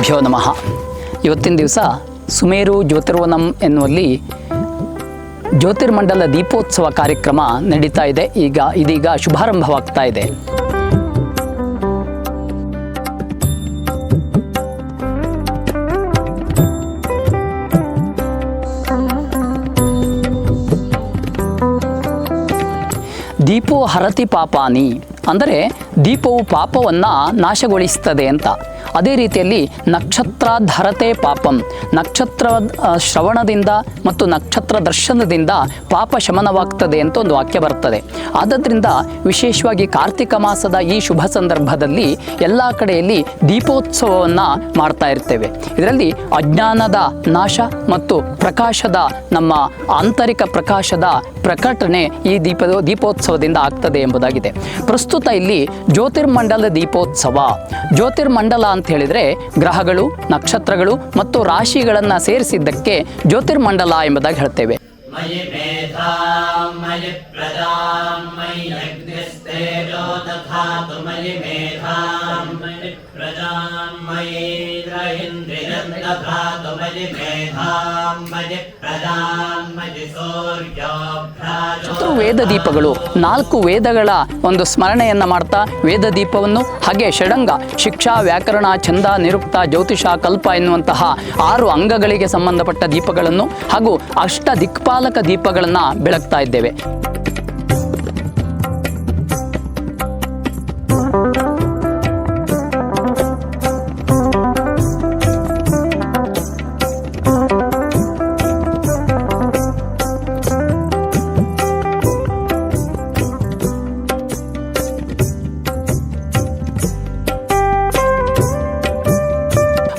ಗುರುಭ್ಯೋ ನಮಃ. ಇವತ್ತಿನ ದಿವಸ ಸುಮೇರು ಜ್ಯೋತಿರ್ವನಂ ಎನ್ನುವಲ್ಲಿ ಜ್ಯೋತಿರ್ಮಂಡಲ ದೀಪೋತ್ಸವ ಕಾರ್ಯಕ್ರಮ ನಡೀತಾ ಇದೆ. ಈಗ ಇದೀಗ ಶುಭಾರಂಭವಾಗ್ತಾ ಇದೆ. ದೀಪೋ ಹರತಿ ಪಾಪಾನಿ. ಅಂದರೆ ದೀಪವು ಪಾಪವನ್ನು ನಾಶಗೊಳಿಸ್ತದೆ ಅಂತ. ಅದೇ ರೀತಿಯಲ್ಲಿ ನಕ್ಷತ್ರ ಧರತೆ ಪಾಪಂ. ನಕ್ಷತ್ರ ಶ್ರವಣದಿಂದ ಮತ್ತು ನಕ್ಷತ್ರ ದರ್ಶನದಿಂದ ಪಾಪ ಶಮನವಾಗ್ತದೆ ಅಂತ ಒಂದು ವಾಕ್ಯ ಬರ್ತದೆ. ಆದ್ದರಿಂದ ವಿಶೇಷವಾಗಿ ಕಾರ್ತಿಕ ಮಾಸದ ಈ ಶುಭ ಸಂದರ್ಭದಲ್ಲಿ ಎಲ್ಲ ಕಡೆಯಲ್ಲಿ ದೀಪೋತ್ಸವವನ್ನು ಮಾಡ್ತಾ ಇರ್ತೇವೆ. ಇದರಲ್ಲಿ ಅಜ್ಞಾನದ ನಾಶ ಮತ್ತು ಪ್ರಕಾಶದ ನಮ್ಮ ಆಂತರಿಕ ಪ್ರಕಾಶದ ಪ್ರಕಟಣೆ ಈ ದೀಪ ದೀಪೋತ್ಸವದಿಂದ ಆಗ್ತದೆ ಎಂಬುದಾಗಿದೆ. ಪ್ರಸ್ತುತ ಇಲ್ಲಿ ಜ್ಯೋತಿರ್ಮಂಡಲ ದೀಪೋತ್ಸವ. ಜ್ಯೋತಿರ್ಮಂಡಲ ಅಂತ ಹೇಳಿದರೆ ಗ್ರಹಗಳು ನಕ್ಷತ್ರಗಳು ಮತ್ತು ರಾಶಿಗಳನ್ನು ಸೇರಿಸಿದ್ದಕ್ಕೆ ಜ್ಯೋತಿರ್ಮಂಡಲ ಎಂಬುದಾಗಿ ಹೇಳ್ತೇವೆ. मयि ವೇದ ದೀಪಗಳು ನಾಲ್ಕು ವೇದಗಳ ಒಂದು ಸ್ಮರಣೆಯನ್ನ ಮಾಡ್ತಾ ವೇದ ದೀಪವನ್ನು ಹಾಗೆ ಷಡಂಗ, ಶಿಕ್ಷಾ, ವ್ಯಾಕರಣ, ಛಂದ, ನಿರುಕ್ತ, ಜ್ಯೋತಿಷ, ಕಲ್ಪ ಎನ್ನುವಂತಹ ಆರು ಅಂಗಗಳಿಗೆ ಸಂಬಂಧಪಟ್ಟ ದೀಪಗಳನ್ನು ಹಾಗೂ ಅಷ್ಟ ದಿಕ್ಪಾಲಕ ದೀಪಗಳನ್ನು ಬೆಳಗ್ತಾ ಇದ್ದೇವೆ.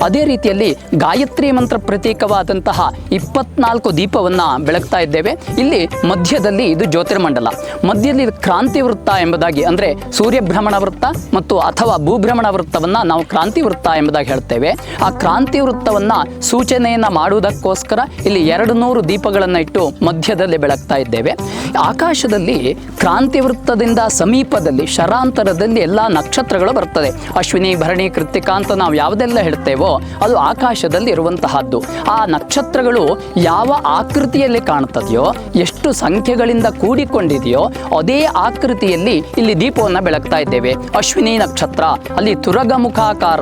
ಅದೇ ರೀತಿಯಲ್ಲಿ ಗಾಯತ್ರಿ ಮಂತ್ರ ಪ್ರತೀಕವಾದಂತಹ ಇಪ್ಪತ್ನಾಲ್ಕು ದೀಪವನ್ನು ಬೆಳಗ್ತಾ ಇದ್ದೇವೆ. ಇಲ್ಲಿ ಮಧ್ಯದಲ್ಲಿ ಇದು ಜ್ಯೋತಿರ್ಮಂಡಲ. ಮಧ್ಯದಲ್ಲಿ ಕ್ರಾಂತಿ ವೃತ್ತ ಎಂಬುದಾಗಿ ಅಂದರೆ ಸೂರ್ಯಭ್ರಮಣ ವೃತ್ತ ಮತ್ತು ಅಥವಾ ಭೂಭ್ರಮಣ ವೃತ್ತವನ್ನು ನಾವು ಕ್ರಾಂತಿ ವೃತ್ತ ಎಂಬುದಾಗಿ ಹೇಳ್ತೇವೆ. ಆ ಕ್ರಾಂತಿ ವೃತ್ತವನ್ನು ಸೂಚನೆಯನ್ನು ಮಾಡುವುದಕ್ಕೋಸ್ಕರ ಇಲ್ಲಿ ಎರಡು ನೂರು ದೀಪಗಳನ್ನು ಇಟ್ಟು ಮಧ್ಯದಲ್ಲಿ ಬೆಳಗ್ತಾ ಇದ್ದೇವೆ. ಆಕಾಶದಲ್ಲಿ ಕ್ರಾಂತಿ ವೃತ್ತದಿಂದ ಸಮೀಪದಲ್ಲಿ, ಶರಾಂತರದಲ್ಲಿ ಎಲ್ಲ ನಕ್ಷತ್ರಗಳು ಬರ್ತದೆ. ಅಶ್ವಿನಿ, ಭರಣಿ ಕೃತಿಕಾ ಅಂತ ನಾವು ಯಾವುದೆಲ್ಲ ಹೇಳ್ತೇವೋ ಅದು ಆಕಾಶದಲ್ಲಿ ಇರುವಂತಹದ್ದು ಆ ನಕ್ಷತ್ರಗಳು ಯಾವ ಆಕೃತಿಯಲ್ಲಿ ಕಾಣುತ್ತದೆಯೋ, ಎಷ್ಟು ಸಂಖ್ಯೆಗಳಿಂದ ಕೂಡಿಕೊಂಡಿದೆಯೋ, ಅದೇ ಆಕೃತಿಯಲ್ಲಿ ಇಲ್ಲಿ ದೀಪವನ್ನು ಬೆಳಗ್ತಾ ಇದ್ದೇವೆ. ಅಶ್ವಿನಿ ನಕ್ಷತ್ರ, ಅಲ್ಲಿ ತುರಗಮುಖಾಕಾರ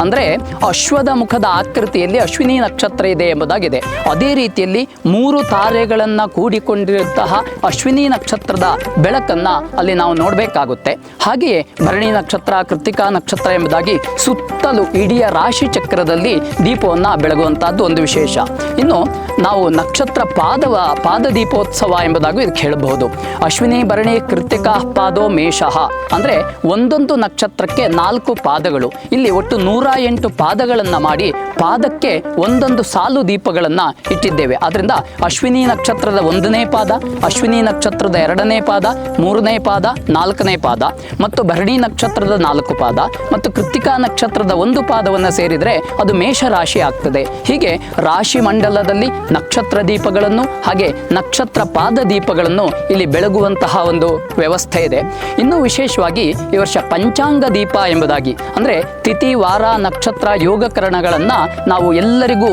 ಅಂದ್ರೆ ಅಶ್ವದ ಮುಖದ ಆಕೃತಿಯಲ್ಲಿ ಅಶ್ವಿನಿ ನಕ್ಷತ್ರ ಇದೆ ಎಂಬುದಾಗಿದೆ. ಅದೇ ರೀತಿಯಲ್ಲಿ ಮೂರು ತಾರೆಗಳನ್ನು ಕೂಡಿಕೊಂಡಿರುವಂತಹ ಅಶ್ವಿನಿ ನಕ್ಷತ್ರದ ಬೆಳಕನ್ನ ಅಲ್ಲಿ ನಾವು ನೋಡಬೇಕಾಗುತ್ತೆ. ಹಾಗೆಯೇ ಭರಣಿ ನಕ್ಷತ್ರ ಕೃತಿಕಾ ನಕ್ಷತ್ರ ಎಂಬುದಾಗಿ ಸುತ್ತಲೂ ಇಡೀ ರಾಶಿ ಚಕ್ರದಲ್ಲಿ ದೀಪವನ್ನು ಬೆಳಗುವಂತಹದ್ದು ಒಂದು ವಿಶೇಷ. ಇನ್ನು ನಾವು ನಕ್ಷತ್ರ ಪಾದವ ಪಾದ ದೀಪೋತ್ಸವ ಎಂಬುದಾಗಿ ಇದಕ್ಕೆ ಹೇಳಬಹುದು. ಅಶ್ವಿನಿ ಭರಣಿ ಕೃತಿಕ ಪಾದೋ ಮೇಷಃ ಅಂದ್ರೆ ಒಂದೊಂದು ನಕ್ಷತ್ರಕ್ಕೆ ನಾಲ್ಕು ಪಾದಗಳು. ಇಲ್ಲಿ ಒಟ್ಟು ನೂರ ಎಂಟು ಪಾದಗಳನ್ನು ಮಾಡಿ ಪಾದಕ್ಕೆ ಒಂದೊಂದು ಸಾಲು ದೀಪಗಳನ್ನು ಇಟ್ಟಿದ್ದೇವೆ. ಆದ್ದರಿಂದ ಅಶ್ವಿನಿ ನಕ್ಷತ್ರದ ಒಂದನೇ ಪಾದ, ಅಶ್ವಿನಿ ನಕ್ಷತ್ರದ ಎರಡನೇ ಪಾದ, ಮೂರನೇ ಪಾದ, ನಾಲ್ಕನೇ ಪಾದ. ಮತ್ತು ಭರಣಿ ನಕ್ಷತ್ರದ ನಾಲ್ಕು ಪಾದ. ಮತ್ತು ಕೃತಿಕಾ ನಕ್ಷತ್ರದ ಒಂದು ಪಾದವನ್ನು ಸೇರಿದರೆ ಅದು ಮೇಷರಾಶಿ ಆಗ್ತದೆ ಹೀಗೆ ರಾಶಿ ಮಂಡಲದಲ್ಲಿ ನಕ್ಷತ್ರ ದೀಪಗಳನ್ನು ಹಾಗೆ ನಕ್ಷತ್ರ ಪಾದ ದೀಪಗಳನ್ನು ಇಲ್ಲಿ ಬೆಳಗುವಂತಹ ಒಂದು ವ್ಯವಸ್ಥೆ ಇದೆ. ಇನ್ನು ವಿಶೇಷವಾಗಿ ಈ ವರ್ಷ ಪಂಚಾಂಗ ದೀಪ ಎಂಬುದಾಗಿ, ಅಂದರೆ ತಿಥಿ ವಾರ ನಕ್ಷತ್ರ ಯೋಗಕರಣಗಳನ್ನು ನಾವು ಎಲ್ಲರಿಗೂ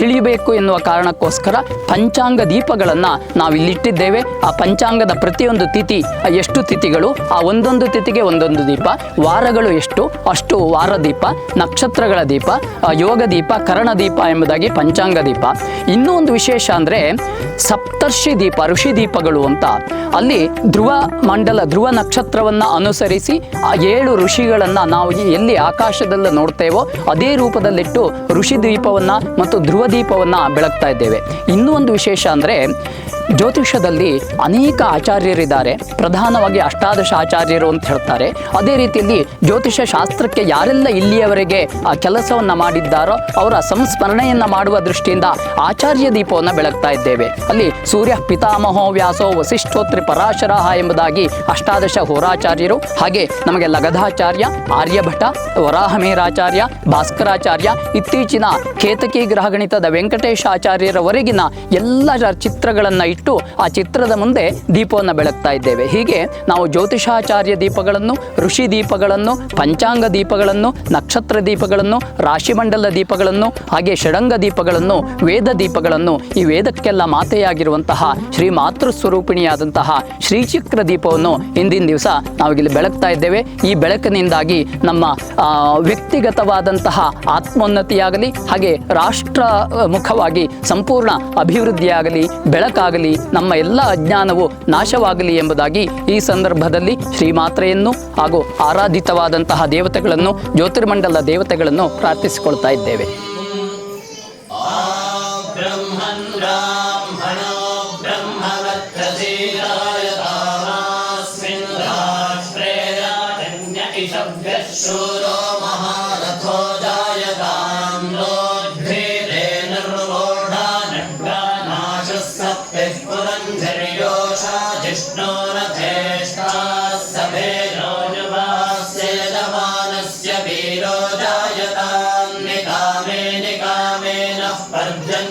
ತಿಳಿಯಬೇಕು ಎನ್ನುವ ಕಾರಣಕ್ಕೋಸ್ಕರ ಪಂಚಾಂಗ ದೀಪಗಳನ್ನು ನಾವು ಇಲ್ಲಿಟ್ಟಿದ್ದೇವೆ ಆ ಪಂಚಾಂಗದ ಪ್ರತಿಯೊಂದು ತಿಥಿ, ಎಷ್ಟು ತಿಥಿಗಳು, ಆ ಒಂದೊಂದು ತಿಥಿಗೆ ಒಂದೊಂದು ದೀಪ, ವಾರಗಳು ಎಷ್ಟು, ಅಷ್ಟು ವಾರ ದೀಪ, ನಕ್ಷತ್ರಗಳ ದೀಪ ಯೋಗ ದೀಪ ಕರಣ ದೀಪ ಎಂಬುದಾಗಿ ಪಂಚಾಂಗ ದೀಪ. ಇನ್ನೂ ಒಂದು ವಿಶೇಷ ಅಂದರೆ ಸಪ್ತರ್ಷಿ ದೀಪ, ಋಷಿ ದೀಪಗಳು ಅಂತ. ಅಲ್ಲಿ ಧ್ರುವ ಮಂಡಲ, ಧ್ರುವ ನಕ್ಷತ್ರವನ್ನು ಅನುಸರಿಸಿ ಆ ಏಳು ಋಷಿಗಳನ್ನು ನಾವು ಎಲ್ಲಿ ಆಕಾಶದಲ್ಲಿ ನೋಡ್ತೇವೋ ಅದೇ ರೂಪದಲ್ಲಿಟ್ಟು ಋಷಿ ದೀಪವನ್ನು ಮತ್ತು ಧ್ರುವ ದೀಪವನ್ನು ಬೆಳಗ್ತಾ ಇದ್ದೇವೆ. ಇನ್ನೂ ಒಂದು ವಿಶೇಷ ಅಂದರೆ ಜ್ಯೋತಿಷದಲ್ಲಿ ಅನೇಕ ಆಚಾರ್ಯರಿದ್ದಾರೆ. ಪ್ರಧಾನವಾಗಿ ಅಷ್ಟಾದಶ ಆಚಾರ್ಯರು ಅಂತ ಹೇಳ್ತಾರೆ. ಅದೇ ರೀತಿಯಲ್ಲಿ ಜ್ಯೋತಿಷ ಶಾಸ್ತ್ರಕ್ಕೆ ಯಾರೆಲ್ಲ ಇಲ್ಲಿಯವರೆಗೆ ಆ ಕೆಲಸವನ್ನು ಮಾಡಿದ್ದಾರೋ ಅವರ ಸಂಸ್ಮರಣೆಯನ್ನು ಮಾಡುವ ದೃಷ್ಟಿಯಿಂದ ಆಚಾರ್ಯ ದೀಪವನ್ನು ಬೆಳಗ್ತಾ ಇದ್ದೇವೆ. ಅಲ್ಲಿ ಸೂರ್ಯ ಪಿತಾಮಹೋ ವ್ಯಾಸೋ ವಸಿಷ್ಠೋತ್ರಿ ಪರಾಶರ ಎಂಬುದಾಗಿ ಅಷ್ಟಾದಶ ಹೋರಾಚಾರ್ಯರು ಹಾಗೆ ನಮಗೆ ಲಗಧಾಚಾರ್ಯ, ಆರ್ಯಭಟ, ವರಾಹಮೇರಾಚಾರ್ಯ, ಭಾಸ್ಕರಾಚಾರ್ಯ, ಇತ್ತೀಚಿನ ಕೇತಕಿ ಗ್ರಹಗಣಿತದ ವೆಂಕಟೇಶ ಆಚಾರ್ಯರವರೆಗಿನ ಎಲ್ಲ ಚಿತ್ರಗಳನ್ನು ಇಟ್ಟು ಆ ಚಿತ್ರದ ಮುಂದೆ ದೀಪವನ್ನು ಬೆಳಗ್ತಾ ಇದ್ದೇವೆ. ಹೀಗೆ ನಾವು ಜ್ಯೋತಿಷಾಚಾರ್ಯ ದೀಪಗಳನ್ನು, ಋಷಿ ದೀಪಗಳನ್ನು, ಪಂಚಾಂಗ ದೀಪಗಳನ್ನು, ನಕ್ಷತ್ರ ದೀಪಗಳನ್ನು, ರಾಶಿಮಂಡಲ ದೀಪಗಳನ್ನು, ಹಾಗೆ ಷಡಂಗ ದೀಪಗಳನ್ನು, ವೇದ ದೀಪಗಳನ್ನು ಈ ವೇದಕ್ಕೆಲ್ಲ ಮಾತೆಯಾಗಿರುವಂತಹ ಶ್ರೀ ಮಾತೃ ಸ್ವರೂಪಿಣಿಯಾದಂತಹ ಶ್ರೀಚಕ್ರ ದೀಪವನ್ನು ಇಂದಿನ ದಿವಸ ನಾವಿಲ್ಲಿ ಬೆಳಗ್ತಾ ಇದ್ದೇವೆ. ಈ ಬೆಳಕಿನಿಂದಾಗಿ ನಮ್ಮ ವ್ಯಕ್ತಿಗತವಾದಂತಹ ಆತ್ಮೋನ್ನತಿಯಾಗಲಿ, ಹಾಗೆ ರಾಷ್ಟ್ರ ಮುಖವಾಗಿ ಸಂಪೂರ್ಣ ಅಭಿವೃದ್ಧಿಯಾಗಲಿ, ಬೆಳಕಾಗಲಿ ಮಾಡಲಿ ನಮ್ಮ ಎಲ್ಲ ಅಜ್ಞಾನವು ನಾಶವಾಗಲಿ ಎಂಬುದಾಗಿ ಈ ಸಂದರ್ಭದಲ್ಲಿ ಶ್ರೀಮಾತ್ರೆಯನ್ನು ಹಾಗೂ ಆರಾಧಿತವಾದಂತಹ ದೇವತೆಗಳನ್ನು ಜ್ಯೋತಿರ್ಮಂಡಲ ದೇವತೆಗಳನ್ನು ಪ್ರಾರ್ಥಿಸಿಕೊಳ್ತಾ ಇದ್ದೇವೆ Sure. गन्धर्योषा जिष्णो रथेष्टाः सभे रोजुवास्येदमानस्य वीरो जायताम् निकामे निकामे नः पर्जन्